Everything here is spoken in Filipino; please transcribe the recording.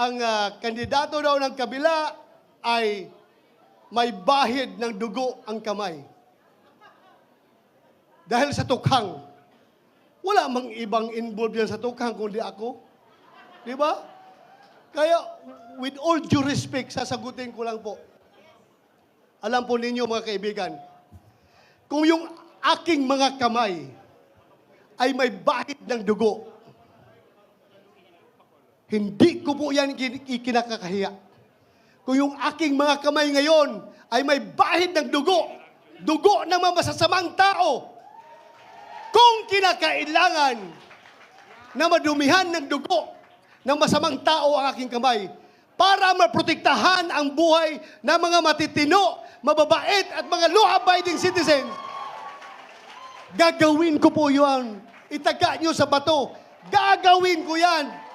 ang ah, kandidato daw ng kabila ay may bahid ng dugo ang kamay. Dahil sa tukhang. Wala mang ibang involved yan sa tukhang kundi ako. Di ba? Kaya, with all due respect, sasagutin ko lang po. Alam po ninyo mga kaibigan, kung yung aking mga kamay ay may bahid ng dugo, hindi ko po yan kin- ikinakakahiya. Kung yung aking mga kamay ngayon ay may bahid ng dugo, dugo ng mga masasamang tao, kung kinakailangan na madumihan ng dugo ng masamang tao ang aking kamay para maprotektahan ang buhay ng mga matitino, mababait at mga law-abiding citizens, gagawin ko po yun. Itaga nyo sa bato. Gagawin ko yan.